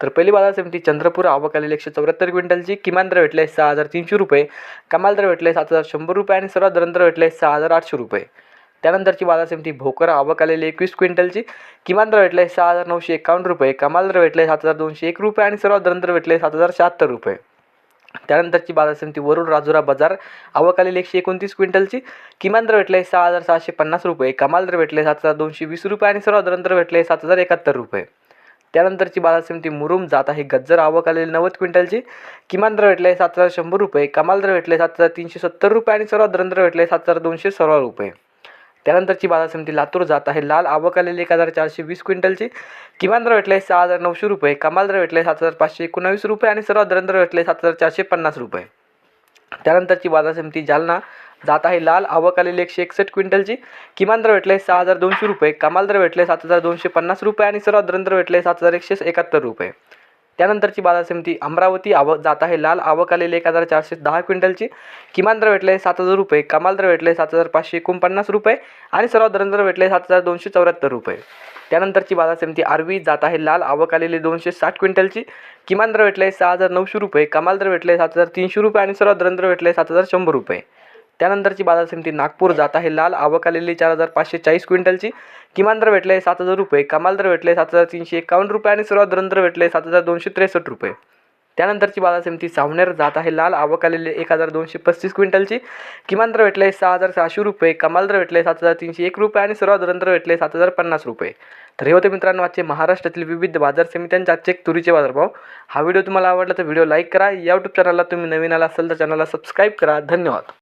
तर पहिली बाजार समिती चंद्रपूर आवकालेल एकशे चौऱ्याहत्तर क्विंटलची किमान दर भेटले सहा हजार तीनशे रुपये कमाल दर भेटले सात हजार शंभर रुपये आणि सर्वात दर भेटले सहा हजार आठशे रुपये. त्यानंतरची बाजार समिती भोकर आवक आलेली एकवीस क्विंटलची किमान दर भेटले सहा हजार नऊशे एकावन्न रुपये कमाल दर भेटले सात हजार दोनशे एक रुपये आणि सर्वात दर भेटले सात हजार शहात्तर रुपये. त्यानंतरची बाजार समिती वरुड राजुरा बाजार आवक आलेली एकशे एकोणतीस क्विंटलची किमान दर भेटले सहा हजार सहाशे पन्नास रुपये कमाल दर भेटले सात हजार दोनशे वीस रुपये आणि सर्वात दर भेटले सात हजार एकाहत्तर रुपये. त्यानंतरची बाजार समिती मुरुम जात आहे. गज्जर आवक आलेली नव्वद क्विंटलची. किमान दर भेटले सात हजार शंभर रुपये. कमाल दर भेटले सात हजार तीनशे सत्तर रुपये आणि सर्वात दर भेटले सात हजार दोनशे सोळा रुपये. त्यानंतरची बाजार समिती लातूर जात आहे. लाल आवक आलेली एक हजार चारशे वीस क्विंटलची. किमान दर भेटले सहा हजार नऊशे रुपये. कमाल दर भेटले सात हजार पाचशे एकोणावीस रुपये आणि सर्वात दर भेटले सात हजार चारशे पन्नास रुपये. त्यानंतरची बाजार समिती जालना जात आहे. लाल आवक आलेली एकशे एकसष्ट क्विंटलची. किमान दर भेटले सहा हजार दोनशे रुपये. कमाल दर भेटले सात हजार दोनशे पन्नास रुपये आणि सर्वात दर भेटले सात हजार एकशे एकाहत्तर रुपये. त्यानंतरची बाजार समिती अमरावती आवक जात आहे. लाल आवक आलेली एक हजार चारशे दहा क्विंटलची. किमान दर भेटले सात हजार रुपये. कमाल दर भेटले सात हजार पाचशे एकोणपन्नास रुपये आणि सर्वात दर भेटले सात हजार दोनशे चौऱ्याहत्तर रुपये. त्यानंतरची बाजार समिती आरवी जात आहे. लाल आवक आलेली दोनशे साठ क्विंटलची. किमान दर भेटले सहा हजार नऊशे रुपये. कमाल दर भेटले सात हजार तीनशे रुपये आणि सर्वात दर भेटले सात हजार शंभर रुपये. त्यानंतरची बाजार समिती नागपूर जात आहे. लाल आवक आलेली चार हजार पाचशे चाळीस क्विंटलची. किमान दर भेटले सात हजार रुपये. कमाल दर भेटले सात हजार तीनशे एकावन्न रुपये आणि सर्वात दर भेटले सात हजार दोनशे त्रेसष्ट रुपये. त्यानंतरची बाजार समिती सावनेर जात आहे. लाल आवक आलेले एक हजार दोनशे पस्तीस क्विंटलची. किमान दर भेटले सहा हजार सहाशे रुपये. कमाल दर भेटले सात हजार तीनशे एक रुपये आणि सर्वात दर भेटले सात हजार पन्नास रुपये. तर हे होते मित्रांनो आजचे महाराष्ट्रातील विविध बाजार समित्यांचे आजचे तुरीचे बाजारभाव. हा व्हिडिओ तुम्हाला आवडला तर व्हिडिओ लाईक करा. या यूट्यूब चॅनलला तुम्ही नवीन आला असाल तर चॅनलला सबस्क्राईब करा. धन्यवाद.